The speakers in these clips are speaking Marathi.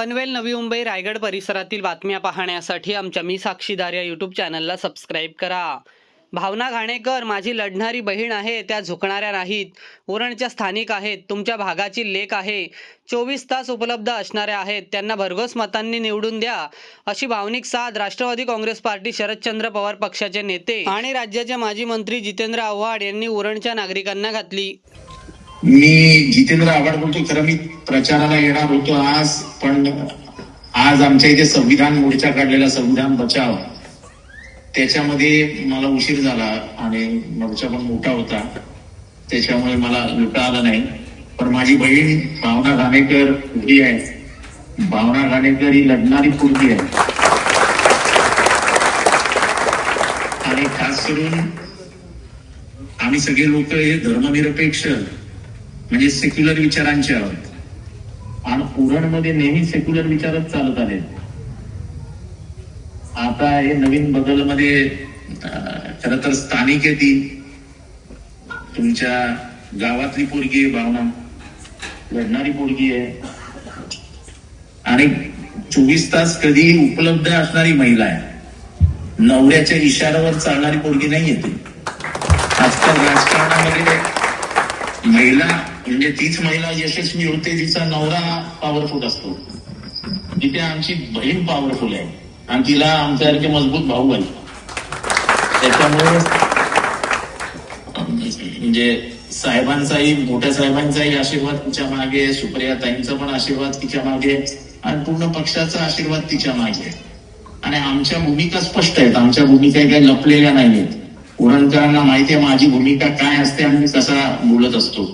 पनवेल नवी मुंबई रायगड परिसरातील बातम्या पाहण्यासाठी आमच्या मी साक्षीदार या यूट्यूब चॅनलला सबस्क्राईब करा. भावना घाणेकर माझी लढणारी बहीण आहे त्या झुकणाऱ्या नाहीत. उरणच्या स्थानिक आहेत तुमच्या भागाची लेख आहे. चोवीस तास उपलब्ध असणाऱ्या आहेत त्यांना भरघोस मतांनी निवडून द्या. अशी भावनिक साथ राष्ट्रवादी काँग्रेस पार्टी शरदचंद्र पवार पक्षाचे नेते आणि राज्याचे माजी मंत्री जितेंद्र आव्हाड यांनी उरणच्या नागरिकांना घातली. मी जितेंद्र आव्हाड बोलतो खरं मी प्रचाराला येणार होतो आज पण आज आमच्या इथे संविधान मोर्चा काढलेला संविधान बचाव. त्याच्यामध्ये मला उशीर झाला आणि मोर्चा पण मोठा होता. त्याच्यामुळे मला लुटा आला नाही. पण माझी बहीण भावना घाणेकर उभी आहे. भावना घाणेकर ही लढणारी पूर्वी आहे. आणि खास करून आम्ही सगळे लोक हे धर्मनिरपेक्ष म्हणजे सेक्युलर विचारांचे आहोत. आणि उरणमध्ये नेहमी सेक्युलर विचारच चालत आले आता हे नवीन बदलमध्ये खर तर स्थानिक आहे ती. तुमच्या गावातली पोरगी आहे भावना. लढणारी पोरगी आहे. आणि चोवीस तास कधी उपलब्ध असणारी महिला आहे. नवऱ्याच्या इशाऱ्यावर चालणारी पोरगी नाही येते आजकाल राजकारणामध्ये महिला म्हणजे तीच महिला यशस्वी होते तिचा नवरा पॉवरफुल असतो. तिथे आमची बहीण पॉवरफुल आहे. आणि तिला आमच्यासारखे मजबूत भाऊ आहे त्याच्यामुळे म्हणजे साहेबांचाही मोठ्या साहेबांचाही आशीर्वाद तिच्यामागे सुप्रिया ताईंचा पण आशीर्वाद तिच्यामागे आणि पूर्ण पक्षाचा आशीर्वाद तिच्यामागे. आणि आमच्या भूमिका स्पष्ट आहेत. आमच्या भूमिका काही लपलेल्या नाहीयेत. पुरणकरांना माहिती आहे माझी भूमिका काय असते आणि कसा बोलत असतो.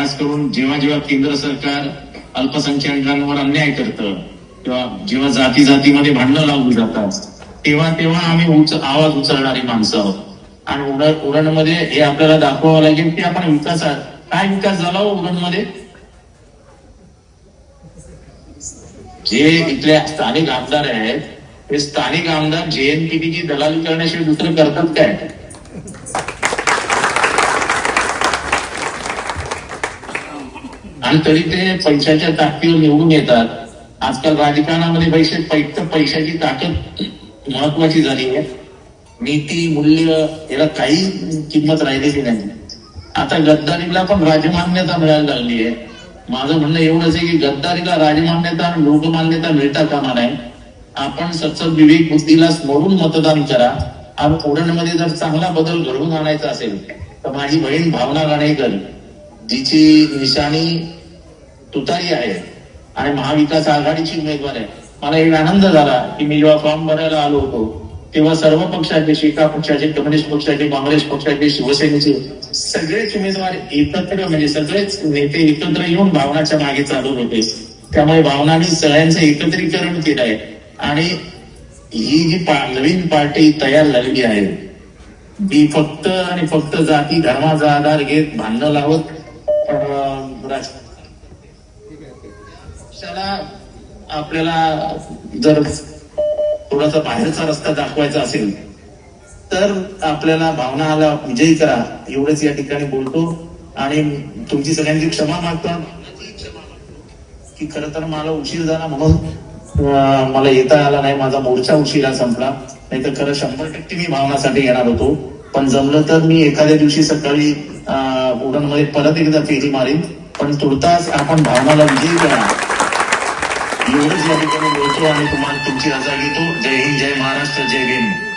खास करून जेव्हा जेव्हा केंद्र सरकार अल्पसंख्याकांवर अन्याय करतं किंवा जेव्हा जाती जातीमध्ये भांडणं लावली जातात तेव्हा तेव्हा आम्ही उच आवाज उचलणारी माणसं आहोत. आणि उरणमध्ये हे आपल्याला दाखवावं लागेल की आपण विकास काय विकास झाला हो उरणमध्ये जे इथले स्थानिक आमदार आहेत हे स्थानिक आमदार जेएनपीटीची दलाली करण्याशिवाय दुसरं करतात काय? आणि तरी ते पैशाच्या ताकदीवर निवडून येतात. आजकाल राजकारणामध्ये पैसे फक्त पैशाची ताकद महत्वाची झाली आहे. नीती मूल्य याला काही किंमत राहिलेली नाही. आता गद्दारीला पण राजमान्यता मिळायला लागली आहे. माझं म्हणणं एवढंच आहे की गद्दारीला राजमान्यता आणि लोकमान्यता मिळता कामा नाही आपण सतत विवेक बुद्धीला स्मरून मतदान करा. आणि उरणमध्ये जर चांगला बदल घडवून आणायचा असेल तर माझी बहीण भावना राणेकर जिची निशाणी तुतारी आहे आणि महाविकास आघाडीची उमेदवार आहे. मला एक आनंद झाला की मी जेव्हा फॉर्म भरायला आलो होतो तेव्हा सर्व पक्षाचे शिका पक्षाचे कम्युनिस्ट पक्षाचे काँग्रेस पक्षाचे शिवसेनेचे सगळेच उमेदवार एकत्र म्हणजे सगळेच नेते एकत्र येऊन भावनाच्या मागे चालू होते. त्यामुळे भावनाने सगळ्यांचं एकत्रीकरण केलं आहे. आणि ही जी पा- नवीन पार्टी तयार झालेली आहे ती फक्त आणि फक्त जाती धर्माचा आधार घेत भांडणं लावत पक्षाला आपल्याला जर थोडासा बाहेरचा रस्ता दाखवायचा असेल तर आपल्याला भावनाला विजयी करा. एवढंच या ठिकाणी बोलतो. आणि तुमची सगळ्यांची क्षमा मागतो. की खर तर मला उशीर झाला म्हणून मला येता आला नाही. माझा मोर्चा उशिरा संपला. नाही तर खरं शंभर टक्के मी भावनासाठी येणार होतो. पण जमलं तर मी एखाद्या दिवशी सकाळी अं, उडणमध्ये परत एकदा फेरी मारीन. पण तुर्तास आपण भावनाला विजयी करा. एवढंच या ठिकाणी बोलतो आणि तुम्हाला तुमची रजा घेतो. जय हिंद जय महाराष्ट्र जय भीम.